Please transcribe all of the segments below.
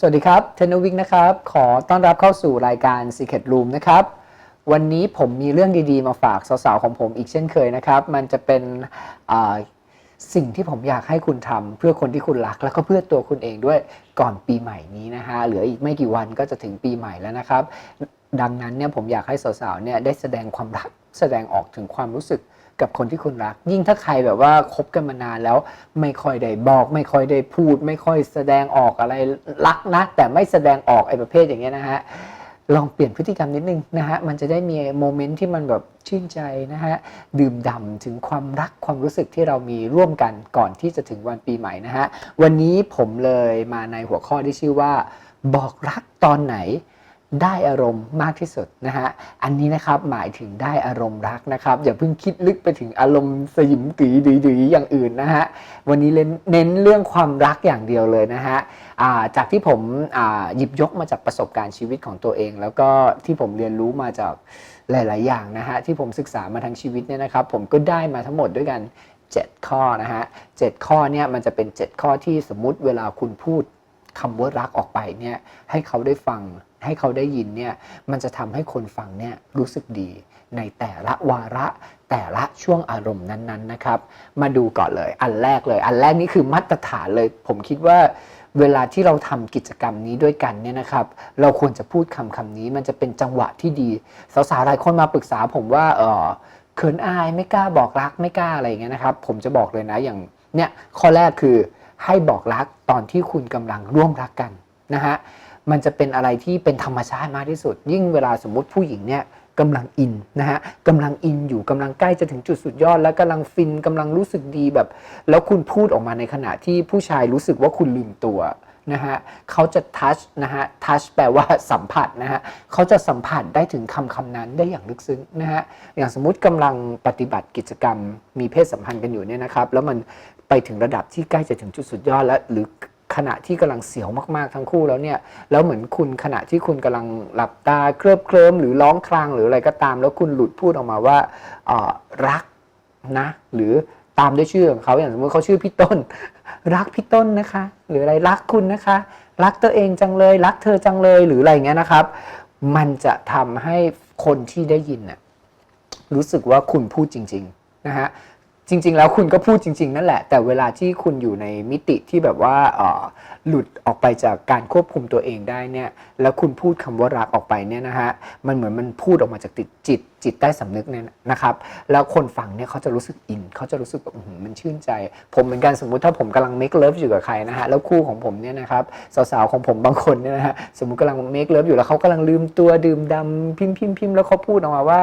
สวัสดีครับเทนวิกนะครับ ขอต้อนรับเข้าสู่รายการ Secret Room นะครับ วันนี้ผมมีเรื่องดีๆ มาฝากสาวๆ ของผมอีกเช่นเคยนะครับ มันจะเป็นสิ่งที่ผมอยากให้คุณทำเพื่อคนที่คุณรัก แล้วก็เพื่อตัวคุณเองด้วยก่อนปีใหม่นี้นะฮะเหลืออีกไม่กี่วันก็จะถึงปีใหม่แล้วนะครับ ดังนั้นเนี่ยผมอยากให้สาวๆ เนี่ยได้แสดงความรักแสดงออกถึงความรู้สึก กับคนที่คุณรัก ยิ่งถ้าใครแบบว่าคบกันมานานแล้ว ไม่ค่อยได้บอก ไม่ค่อยได้พูด ไม่ค่อยแสดงออกอะไรรักนะ แต่ไม่แสดงออกไอ้ประเภทอย่างเงี้ยนะฮะลองเปลี่ยนพฤติกรรมนิดนึงนะฮะ มันจะได้มีโมเมนต์ที่มันแบบชื่นใจนะฮะ ดื่มด่ำถึงความรักความรู้สึกที่เรามีร่วมกันก่อนที่จะถึงวันปีใหม่นะฮะ วันนี้ผมเลยมาในหัวข้อที่ชื่อว่า บอกรักตอนไหน ได้อารมณ์มากที่สุดนะฮะอันนี้นะครับหมายถึงได้อารมณ์รักนะครับอย่าเพิ่งคิดลึกไปถึงอารมณ์สยิมกีดีดีอย่างอื่นนะฮะวันนี้เน้นเน้นเรื่องความรักอย่างเดียวเลยนะฮะาจากที่ผมหยิบยกมาจากประสบการณ์ชีวิตของตัวเอง แล้วก็ที่ผมเรียนรู้มาจากหลาย ๆ อย่างนะฮะที่ผมศึกษามาทั้งชีวิตเนี่ยนะครับ ผมก็ได้มาทั้งหมดด้วยกัน 7 ข้อนะฮะเจ็ดข้อเนี่ยมันจะเป็น 7 ข้อที่สมมุติเวลาคุณพูดคำว่ารักออกไปเนี่ยให้เขาได้ฟัง ให้เขาได้ยินเนี่ยมันจะทำให้คนฟังเนี่ยรู้สึกดีในแต่ละวาระแต่ละช่วงอารมณ์นั้นๆนะครับ มาดูก่อนเลย อันแรกเลย อันแรกนี่คือมาตรฐานเลย ผมคิดว่าเวลาที่เราทำกิจกรรมนี้ด้วยกันเนี่ยนะครับ เราควรจะพูดคำคำนี้มันจะเป็นจังหวะที่ดี สาวๆหลายคนมาปรึกษาผมว่าเออเขินอายไม่กล้าบอกรักไม่กล้าอะไรเงี้ยนะครับ ผมจะบอกเลยนะอย่างเนี่ยข้อแรกคือให้บอกรักตอนที่คุณกำลังร่วมรักกันนะฮะ มันจะเป็นอะไรที่เป็นธรรมชาติมากที่สุด ยิ่งเวลาสมมุติผู้หญิงเนี่ยกำลังอินนะฮะกำลังอินอยู่กำลังใกล้จะถึงจุดสุดยอด แล้วกำลังฟินกำลังรู้สึกดีแบบ แล้วคุณพูดออกมาในขณะที่ผู้ชายรู้สึกว่าคุณลืมตัวนะฮะเขาจะทัชนะฮะทัชแปลว่าสัมผัสนะฮะเขาจะสัมผัสได้ถึงคำคำนั้นได้อย่างลึกซึ้งนะฮะอย่างสมมุติกำลังปฏิบัติกิจกรรม มีเพศสัมพันธ์กันอยู่เนี่ยนะครับ แล้วมันไปถึงระดับที่ใกล้จะถึงจุดสุดยอดแล้วหรือ ขณะที่กำลังเสียวมากๆทั้งคู่แล้วเนี่ยแล้วเหมือนคุณขณะที่คุณกำลังหลับตาเคลิบเคลิ้มหรือร้องครางหรืออะไรก็ตาม แล้วคุณหลุดพูดออกมาว่ารักนะหรือตามด้วยชื่อของเขาอย่างสมมติเขาชื่อพี่ต้น รักพี่ต้นนะคะ หรืออะไรรักคุณนะคะ รักตัวเองจังเลย รักเธอจังเลยหรืออะไรเงี้ยนะครับ มันจะทำให้คนที่ได้ยินน่ะรู้สึกว่าคุณพูดจริง ๆ นะฮะ จริง ๆ แล้วคุณก็พูดจริง ๆ นั่นแหละ แต่เวลาที่คุณอยู่ในมิติที่แบบว่าเอ่อหลุดออกไปจากการควบคุมตัวเองได้เนี่ยแล้วคุณพูดคำว่ารักออกไปเนี่ยนะฮะมันเหมือนมันพูดออกมาจากติดจิตจิตใต้สำนึกเนี่ยนะครับ แล้วคนฟังเนี่ยเขาจะรู้สึกอินเขาจะรู้สึกแบบอื้อหือมันชื่นใจ ผมเหมือนกันสมมุติถ้าผมกำลัง make love อยู่กับใครนะฮะแล้วคู่ของผมเนี่ยนะครับสาวๆของผมบางคนเนี่ยนะฮะสมมุติกำลัง make love อยู่แล้วเขากำลังลืมตัวดื่มดำพิมพ์พิมพ์พิมพ์แล้วเขาพูดออกมาว่า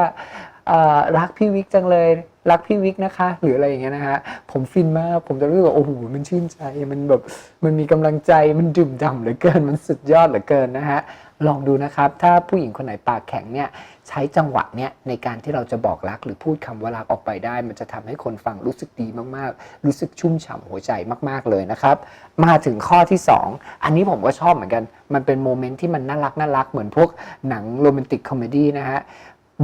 เอ่อรักพี่วิกจังเลย รักพี่วิกนะคะ หรืออะไรอย่างเงี้ยนะฮะผมฟินมาก ผมจะรู้สึกว่าโอ้โหมันชื่นใจมันแบบมันมีกำลังใจมันดื่มด่ำเหลือเกิน มันสุดยอดเหลือเกินนะฮะลองดูนะครับ ถ้าผู้หญิงคนไหนปากแข็งเนี่ยใช้จังหวะเนี้ยในการที่เราจะบอกรักหรือพูดคำว่ารักออกไปได้ มันจะทำให้คนฟังรู้สึกดีมากๆ รู้สึกชุ่มฉ่ำหัวใจมาก ๆเลยนะครับ มาถึงข้อที่ 2 อันนี้ผมก็ชอบเหมือนกัน มันเป็นโมเมนต์ที่มันน่ารักน่ารักเหมือนพวกหนังโรแมนติกคอมเมดี้นะฮะ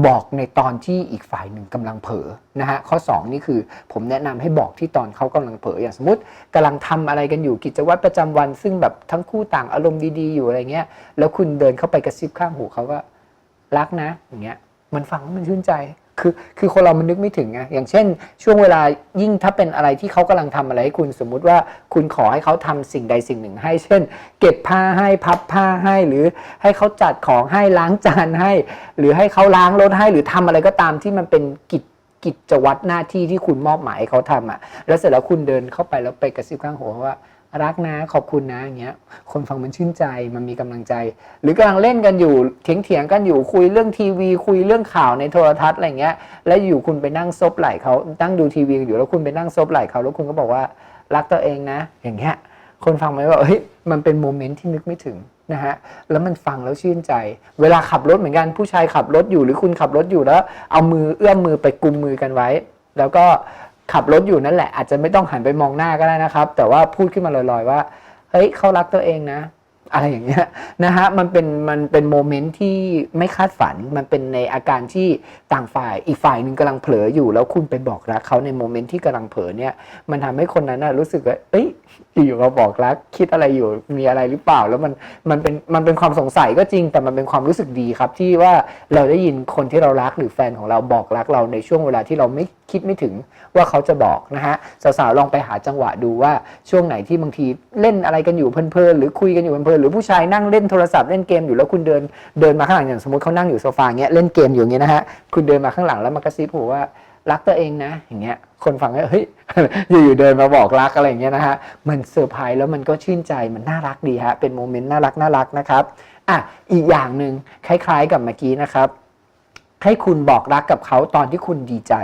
บอกในตอนที่อีกฝ่ายหนึ่งกำลังเผลอนะฮะข้อ 2 นี่คือผมแนะนำให้บอกที่ตอนเขากำลังเผลออย่างสมมติกำลังทำอะไรกันอยู่กิจวัตรประจำวัน ซึ่งแบบทั้งคู่ต่างอารมณ์ดีๆอยู่อะไรเงี้ยแล้วคุณเดินเข้าไปกระซิบข้างหูเขาว่ารักนะอย่างเงี้ยมันฟังมันชื่นใจ คือคือคนเรามันนึกไม่ถึงไงอย่างเช่น ช่วงเวลายิ่งถ้าเป็นอะไรที่เขากำลังทำอะไรให้คุณสมมุติว่าคุณขอให้เขาทำสิ่งใดสิ่งหนึ่งให้ เช่น เก็บผ้าให้พับผ้าให้หรือให้เขาจัดของให้ล้างจานให้ หรือให้เขาล้างรถให้หรือทำอะไรก็ตามที่มันเป็นกิจกิจวัตรหน้าที่ที่คุณมอบหมายเขาทำอะ แล้วเสร็จแล้วคุณเดินเข้าไปแล้วไปกระซิบข้างหูเขาว่า รักนะขอบคุณนะอย่างเงี้ย คนฟังมันชื่นใจมันมีกำลังใจ หรือกำลังเล่นกันอยู่เถียงเถียงๆกันอยู่คุยเรื่องทีวี คุยเรื่องข่าวในโทรทัศน์อะไรเงี้ย แล้วอยู่คุณไปนั่งซบไหล่เขานั่งดูทีวีอยู่แล้วคุณไปนั่งซบไหล่เขาแล้วคุณก็บอกว่ารักตัวเองนะ อย่างเงี้ย คนฟังมันก็บอกเฮ้ยมันเป็นโมเมนต์ที่นึกไม่ถึงนะฮะแล้วมันฟังแล้วชื่นใจ เวลาขับรถเหมือนกันผู้ชายขับรถอยู่หรือคุณขับรถอยู่แล้ว เอามือเอื้อมมือไปกุมมือกันไว้ แล้วก็ ขับรถอยู่นั่นแหละ อาจจะไม่ต้องหันไปมองหน้าก็ได้นะครับ แต่ว่าพูดขึ้นมาลอยๆว่า เฮ้ยเขารักตัวเองนะ อะไรอย่างเงี้ยนะฮะมันเป็นมันเป็นโมเมนต์ที่ไม่คาดฝันมันเป็นในอาการที่ต่างฝ่ายอีกฝ่ายหนึ่งกำลังเผลออยู่ แล้วคุณไปบอกรักเขาในโมเมนต์ที่กำลังเผลอเนี่ยมันทำให้คนนั้นน่ะรู้สึกว่าเอ้ยอยู่มาบอกรัก คิดอะไรอยู่มีอะไรหรือเปล่า แล้วมันมันเป็นมันเป็นความสงสัยก็จริง แต่มันเป็นความรู้สึกดีครับที่ว่าเราได้ยินคนที่เรารักหรือแฟนของเราบอกรักเราในช่วงเวลาที่เราไม่ คิดไม่ถึงว่าเขาจะบอกนะฮะสาวๆลองไปหาจังหวะดูว่าช่วงไหนที่บางทีเล่นอะไรกันอยู่เพลินๆหรือคุยกันอยู่เพลินๆหรือผู้ชายนั่งเล่นโทรศัพท์เล่นเกมอยู่แล้วคุณเดินเดินมาข้างหลังอย่างสมมติเขานั่งอยู่โซฟาเงี้ยเล่นเกมอยู่เงี้ยนะฮะคุณเดินมาข้างหลังแล้วมากระซิบหูว่ารักตัวเองนะอย่างเงี้ยคนฟังก็เฮ้ยอยู่ๆเดินมาบอกรักอะไรอย่างเงี้ยนะฮะมันเซอร์ไพรส์แล้วมันก็ชื่นใจมันน่ารักดีฮะเป็นโมเมนต์น่ารักน่ารักนะครับอะอีกอย่างหนึ่งคล้าย ๆ กับเมื่อกี้นะครับ ให้คุณบอกรักกับเขาตอนที่คุณดีใจ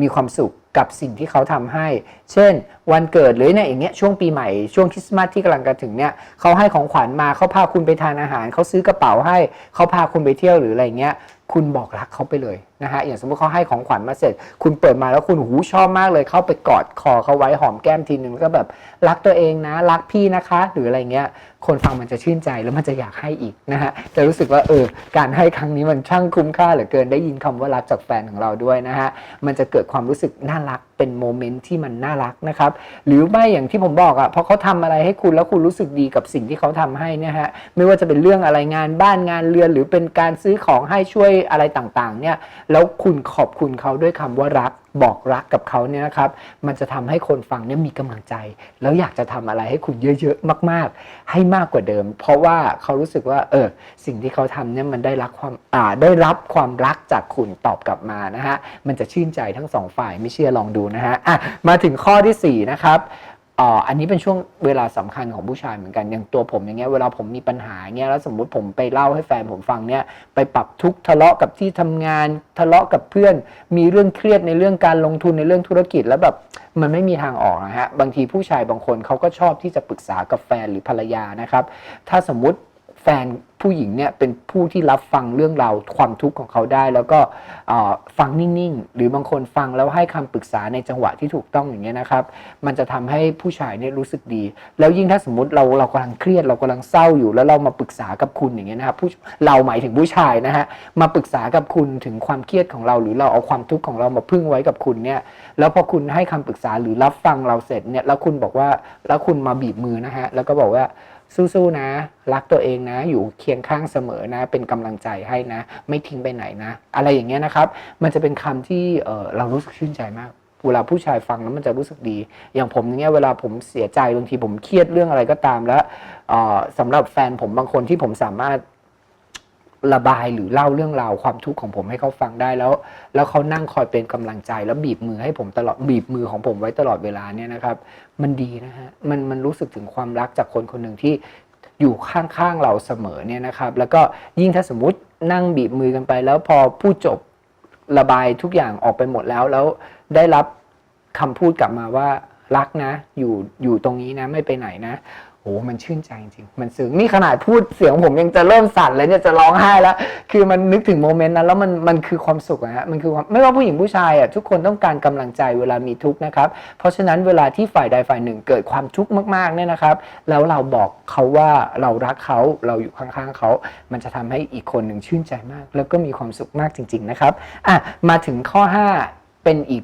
มีความสุขกับสิ่งที่เขาทำให้ เช่น วันเกิดหรือเนี่ยอย่างเงี้ยช่วงปีใหม่ช่วงคริสต์มาสที่กำลังจะถึงเนี่ยเขาให้ของขวัญมาเขาพาคุณไปทานอาหาร เขาซื้อกระเป๋าให้เขาพาคุณไปเที่ยวหรืออะไรเงี้ยคุณบอกรักเขาไปเลย นะฮะอย่างสมมติเขาให้ของขวัญมาเสร็จ คุณเปิดมาแล้วคุณหูชอบมากเลยเข้าไปกอดคอเขาไว้หอมแก้มทีนึงแล้วก็แบบรักตัวเองนะ รักพี่นะคะ หรืออะไรเงี้ย คนฟังมันจะชื่นใจแล้วมันจะอยากให้อีกนะฮะจะรู้สึกว่าเออการให้ครั้งนี้มันช่างคุ้มค่าเหลือเกินได้ยินคำว่ารักจากแฟนของเราด้วยนะฮะมันจะเกิดความรู้สึกน่ารักเป็นโมเมนต์ที่มันน่ารักนะครับหรือไม่อย่างที่ผมบอกอะ่ะพอเขาทำอะไรให้คุณแล้วคุณรู้สึกดีกับสิ่งที่เขาทำให้นี่ยฮะไม่ว่าจะเป็นเรื่องอะไรงานบ้านงานเรือนหรือเป็นการซื้อของให้ช่วยอะไรต่างๆเนี่ยแล้วคุณขอบคุณเขาด้วยคำว่ารักบอกรักกับเขาเนี่ยนะครับ มันจะทำให้คนฟังเนี่ยมีกำลังใจ แล้วอยากจะทำอะไรให้คุณเยอะๆมาก ๆ ให้มากกว่าเดิม เพราะว่าเขารู้สึกว่า เออ สิ่งที่เขาทำเนี่ยมันได้รับความอ่าได้รับความรักจากคุณตอบกลับมานะฮะมันจะชื่นใจทั้งสองฝ่ายไม่เชื่อลองดูนะฮะอะมาถึงข้อที่สี่นะครับ อ่ออันนี้เป็นช่วงเวลาสำคัญของผู้ชายเหมือนกันอย่างตัวผมอย่างเงี้ยเวลาผมมีปัญหาเงี้ยแล้วสมมุติผมไปเล่าให้แฟนผมฟังเนี่ยไปปรับทุกข์ทะเลาะกับที่ทำงานทะเลาะกับเพื่อน มีเรื่องเครียดในเรื่องการลงทุนในเรื่องธุรกิจแล้วแบบมันไม่มีทางออกนะฮะบางทีผู้ชายบางคนเขาก็ชอบที่จะปรึกษากับแฟนหรือภรรยานะครับ ถ้าสมมติ แฟนผู้หญิงเนี่ยเป็นผู้ที่รับฟังเรื่องราวความทุกข์ของเขาได้ แล้วก็ฟังนิ่งๆ หรือบางคนฟังแล้วให้คำปรึกษาในจังหวะที่ถูกต้องอย่างเงี้ยนะครับ มันจะทำให้ผู้ชายเนี่ยรู้สึกดี แล้วยิ่งถ้าสมมติเราเรากำลังเครียดเรากำลังเศร้าอยู่ แล้วเรามาปรึกษากับคุณอย่างเงี้ยนะครับผู้เราหมายถึงผู้ชายนะฮะมาปรึกษากับคุณถึงความเครียดของเรา หรือเราเอาความทุกข์ของเรามาพึ่งไว้กับคุณเนี่ยแล้วพอคุณให้คำปรึกษาหรือรับฟังเราเสร็จเนี่ยแล้วคุณบอกว่าแล้วคุณมาบีบมือนะฮะแล้วก็บอกว่า สู้ๆนะ รักตัวเองนะ อยู่เคียงข้างเสมอนะ เป็นกำลังใจให้นะ ไม่ทิ้งไปไหนนะ อะไรอย่างเงี้ยนะครับ มันจะเป็นคำที่เออเรารู้สึกชื่นใจมากเวลาผู้ชายฟังแล้วมันจะรู้สึกดี อย่างผมเนี้ยเวลาผมเสียใจบางทีผมเครียดเรื่องอะไรก็ตามแล้วออสำหรับแฟนผมบางคนที่ผมสามารถ ระบายหรือเล่าเรื่องราวความทุกข์ของผมให้เขาฟังได้แล้ว แล้วเขานั่งคอยเป็นกำลังใจแล้วบีบมือให้ผมตลอดบีบมือของผมไว้ตลอดเวลาเนี่ยนะครับ มันดีนะฮะมันมันรู้สึกถึงความรักจากคนคนหนึ่งที่อยู่ข้างๆเราเสมอเนี่ยนะครับ แล้วก็ยิ่งถ้าสมมตินั่งบีบมือกันไป แล้วพอพูดจบระบายทุกอย่างออกไปหมดแล้วแล้วได้รับคำพูดกลับมาว่ารักนะ อยู่อยู่ตรงนี้นะไม่ไปไหนนะ โอ้มันชื่นใจจริงๆมันซึ้งนี่ขนาดพูดเสียงผมยังจะเริ่มสั่นเลยเนี่ยจะร้องไห้แล้ว คือมันนึกถึงโมเมนต์นั้นแล้วมันมันคือความสุขอะฮะมันคือความไม่ว่าผู้หญิงผู้ชายอะทุกคนต้องการกำลังใจเวลามีทุกข์นะครับ เพราะฉะนั้นเวลาที่ฝ่ายใดฝ่ายหนึ่งเกิดความทุกข์มากๆเนี่ยนะครับ แล้วเราบอกเขาว่าเรารักเขาเราอยู่ข้างๆเขา มันจะทำให้อีกคนหนึ่งชื่นใจมาก แล้วก็มีความสุขมากจริง ๆนะครับอะมาถึงข้อ 5 เป็นอีก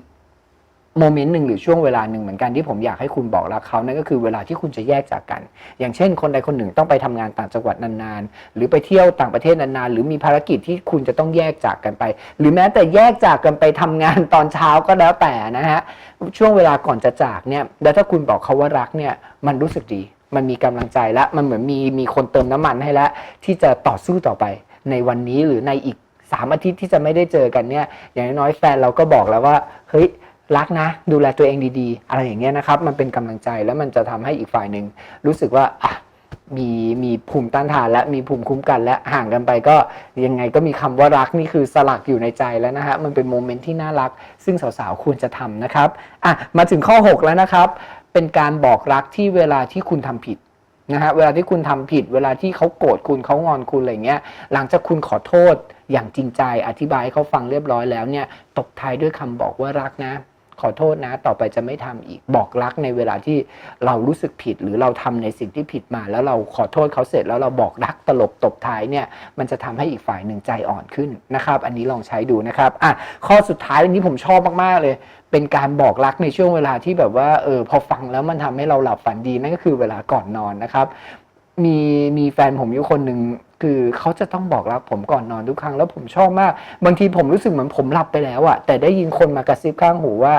โมเมนต์หนึ่งหรือช่วงเวลาหนึ่งเหมือนกันที่ผมอยากให้คุณบอกรักเขานั่นก็คือเวลาที่คุณจะแยกจากกัน อย่างเช่น คนใดคนหนึ่งต้องไปทำงานต่างจังหวัดนานๆ หรือไปเที่ยวต่างประเทศนานๆ หรือมีภารกิจที่คุณจะต้องแยกจากกันไป หรือแม้แต่แยกจากกันไปทำงานตอนเช้าก็แล้วแต่นะฮะช่วงเวลาก่อนจะจากเนี่ยแล้วถ้าคุณบอกเขาว่ารักเนี่ยมันรู้สึกดี มันมีกำลังใจและมันเหมือนมีมีคนเติมน้ำมันให้แล้วที่จะต่อสู้ต่อไปในวันนี้หรือในอีกสามอาทิตย์ที่จะไม่ได้เจอกันเนี่ยอย่างน้อยแฟนเราก็บอกแล้วว่าเฮ้ย รักนะ ดูแลตัวเองดีๆ อะไรอย่างเงี้ยนะครับ มันเป็นกำลังใจแล้วมันจะทำให้อีกฝ่ายหนึ่งรู้สึกว่าอะมีมีภูมิต้านทานและมีภูมิคุ้มกันและห่างกันไปก็ยังไงก็มีคำว่ารักนี่คือสลักอยู่ในใจแล้วนะฮะมันเป็นโมเมนต์ที่น่ารัก ซึ่งสาวๆควรจะทำนะครับอะมาถึงข้อ 6 แล้วนะครับ เป็นการบอกรักที่เวลาที่คุณทำผิดนะฮะเวลาที่คุณทำผิด เวลาที่เขาโกรธคุณเขางอนคุณอะไรเงี้ยหลังจากคุณขอโทษอย่างจริงใจอธิบายให้เขาฟังเรียบร้อยแล้วเนี่ยตบท้ายด้วยคำบอกว่ารักนะ ขอโทษนะ ต่อไปจะไม่ทำอีก บอกรักในเวลาที่เรารู้สึกผิด หรือเราทำในสิ่งที่ผิดมา แล้วเราขอโทษเขาเสร็จแล้วเราบอกรักตลบตบท้ายเนี่ยมันจะทำให้อีกฝ่ายหนึ่งใจอ่อนขึ้นนะครับ อันนี้ลองใช้ดูนะครับอะข้อสุดท้ายอันนี้ผมชอบมากๆเลย เป็นการบอกรักในช่วงเวลาที่แบบว่าเออพอฟังแล้วมันทำให้เราหลับฝันดีนั่นก็คือเวลาก่อนนอนนะครับมีมีแฟนผมอยู่คนหนึ่ง คือเขาจะต้องบอกรักผมก่อนนอนทุกครั้งแล้วผมชอบมาก บางทีผมรู้สึกเหมือนผมหลับไปแล้วอะแต่ได้ยินคนมากระซิบข้างหูว่า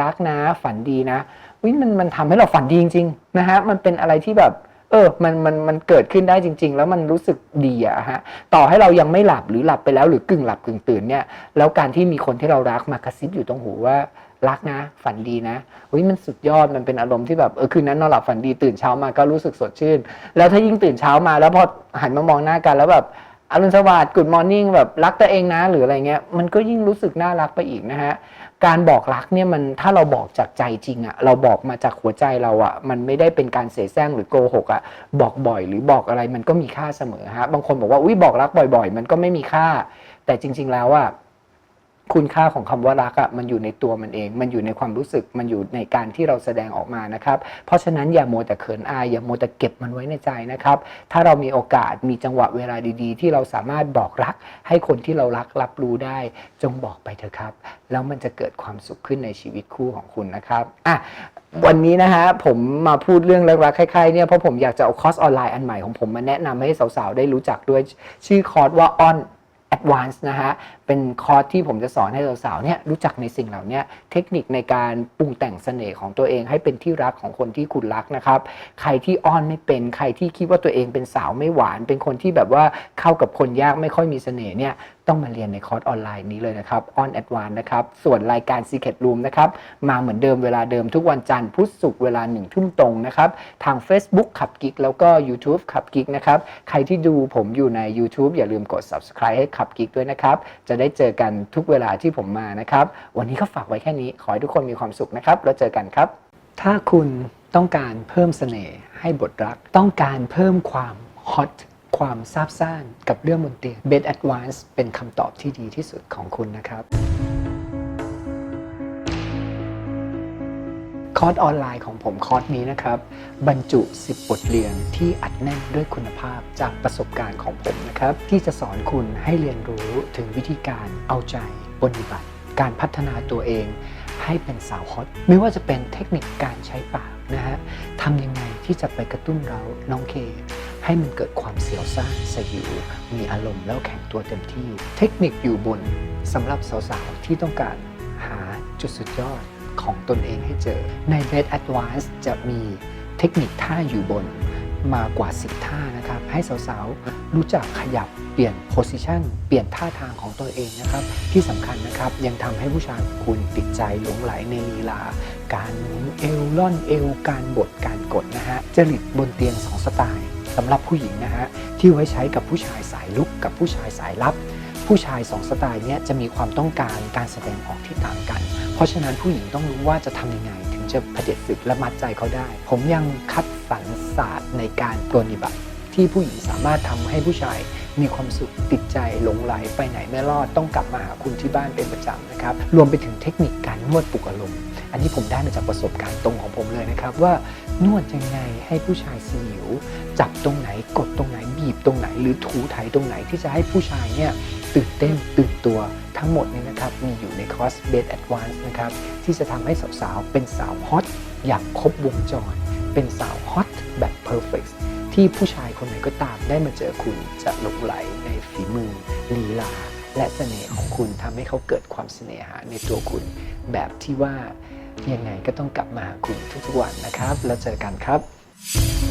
รักนะฝันดีนะวิมันมันทำให้เราฝันดีจริงๆนะฮะมันเป็นอะไรที่แบบ เออมันมันมันเกิดขึ้นได้จริง ๆ แล้วมันรู้สึกดีอะฮะต่อให้เรายังไม่หลับหรือหลับไปแล้วหรือกึ่งหลับกึ่งตื่นเนี่ยแล้วการที่มีคนที่เรารักมากระซิบอยู่ตรงหูว่า รักนะ ฝันดีนะเฮ้ยมันสุดยอดมันเป็นอารมณ์ที่แบบเออคืนนั้นนอนหลับฝันดีตื่นเช้ามาก็รู้สึกสดชื่น แล้วถ้ายิ่งตื่นเช้ามา แล้วพอหันมามองหน้ากันแล้วแบบอรุณสวัสดิ์ good morning แบบรักตัวเองนะหรืออะไรเงี้ยมันก็ยิ่งรู้สึกน่ารักไปอีกนะฮะการบอกรักเนี่ยมันถ้าเราบอกจากใจจริงอะเราบอกมาจากหัวใจเราอะมันไม่ได้เป็นการเสแสร้งหรือโกหกอะบอกบ่อยหรือบอกอะไรมันก็มีค่าเสมอฮะบางคนบอกว่าอุ้ยบอกรักบ่อย ๆ มันก็ไม่มีค่า แต่จริง ๆ แล้วอะ คุณค่าของคำว่ารักอะมันอยู่ในตัวมันเอง มันอยู่ในความรู้สึกมันอยู่ในการที่เราแสดงออกมานะครับ เพราะฉะนั้นอย่าโมแต่เขินอายอย่าโมแต่เก็บมันไว้ในใจนะครับ ถ้าเรามีโอกาสมีจังหวะเวลาดีๆ ที่เราสามารถบอกรัก ให้คนที่เรารักรับรู้ได้ จงบอกไปเถอะครับ แล้วมันจะเกิดความสุขขึ้นในชีวิตคู่ของคุณนะครับอะวันนี้นะฮะผมมาพูดเรื่องรักๆคล้ายๆเนี่ยเพราะผมอยากจะเอาคอร์สออนไลน์อันใหม่ของผมมาแนะนำให้สาวๆได้รู้จักด้วยชื่อคอร์สว่า on Advanced น แอดวานซ์นะฮะ เป็นคอร์สที่ผมจะสอนให้สาวๆเนี่ยรู้จักในสิ่งเหล่านี้เทคนิคในการปรุงแต่งเสน่ห์ของตัวเองให้เป็นที่รักของคนที่คุณรักนะครับ ใครที่อ้อนไม่เป็น ใครที่คิดว่าตัวเองเป็นสาวไม่หวาน เป็นคนที่แบบว่าเข้ากับคนยากไม่ค่อยมีเสน่ห์เนี่ย ต้องมาเรียนในคอร์สออนไลน์นี้เลยนะครับ on Advanced นะครับ ส่วนรายการ Secret Room นะครับ มาเหมือนเดิมเวลาเดิมทุกวันจันทร์พุธศุกร์เวลาหนึ่งทุ่มตรงนะครับ ทาง Facebook ขับกิกแล้วก็ YouTube ขับกิกนะครับ ใครที่ดูผมอยู่ใน YouTube อย่าลืมกด Subscribe ให้ขับกิกด้วยนะครับ จะได้เจอกันทุกเวลาที่ผมมานะครับ วันนี้ก็ฝากไว้แค่นี้ ขอให้ทุกคนมีความสุขนะครับ แล้วเจอกันครับ ถ้าคุณต้องการเพิ่มเสน่ห์ให้บทรัก ต้องการเพิ่มความฮอต ความซาบซ่านกับเรื่องบนเตียง Bed Advance เป็นคำตอบที่ดีที่สุดของคุณนะครับ คอร์สออนไลน์ของผมคอร์สนี้นะครับ บรรจุ 10 บทเรียนที่อัดแน่นด้วยคุณภาพจากประสบการณ์ของผมนะครับ ที่จะสอนคุณให้เรียนรู้ถึงวิธีการเอาใจปฏิบัติ การพัฒนาตัวเองให้เป็นสาวฮอตไม่ว่าจะเป็นเทคนิคการใช้ปากนะฮะทำยังไงที่จะไปกระตุ้นเราน้องเค ให้มันเกิดความเสียวซ่านสยิว มีอารมณ์แล้วแข็งตัวเต็มที่ เทคนิคอยู่บนสำหรับสาวๆ ที่ต้องการหาจุดสุดยอดของตนเองให้เจอ ใน Bed Advance จะมีเทคนิคท่าอยู่บนมากว่า 10 ท่านะครับ ให้สาวๆ รู้จักขยับเปลี่ยนโพสิชันเปลี่ยนท่าทางของตัวเองนะครับ ที่สำคัญนะครับ ยังทำให้ผู้ชายคุณติดใจหลงไหลในลีลา การหมุนเอวล่อนเอว การบดการกดนะฮะจริตบนเตียง 2 สไตล์ สำหรับผู้หญิงนะฮะที่ไว้ใช้กับผู้ชายสายลุกกับผู้ชายสายลับ ผู้ชาย2สไตล์เนี้ยจะมีความต้องการการแสดงออกที่ต่างกัน เพราะฉะนั้นผู้หญิงต้องรู้ว่าจะทำยังไง ถึงจะผด็จศึกและมัดใจเขาได้ ผมยังคัดสรรศาสตร์ในการปรนิบัติที่ผู้หญิงสามารถทำให้ผู้ชายมีความสุขติดใจหลงไหลไปไหนไม่รอดต้องกลับมาหาคุณที่บ้านเป็นประจำนะครับ รวมไปถึงเทคนิคการนวดปลุกอารมณ์ อันนี้ผมได้มาจากประสบการณ์ตรงของผมเลยนะครับ ว่านวดยังไงให้ผู้ชายสยิว จับตรงไหนกดตรงไหนบีบตรงไหน หรือถูไถตรงไหนที่จะให้ผู้ชายเนี่ยตื่นเต้นตื่นตัวทั้งหมดเนี่ยนะครับมีอยู่ในคอร์ส Bed Advance นะครับที่จะทำให้สาวๆ เป็นสาวฮอตอย่างครบวงจร เป็นสาวฮอตแบบ perfect ที่ผู้ชายคนไหนก็ตามได้มาเจอคุณจะหลงไหลในฝีมือลีลาและเสน่ห์ของคุณทำให้เขาเกิดความเสน่หาในตัวคุณแบบที่ว่า ยังไงก็ต้องกลับมาหาคุณทุกๆวันนะครับ แล้วเจอกันครับ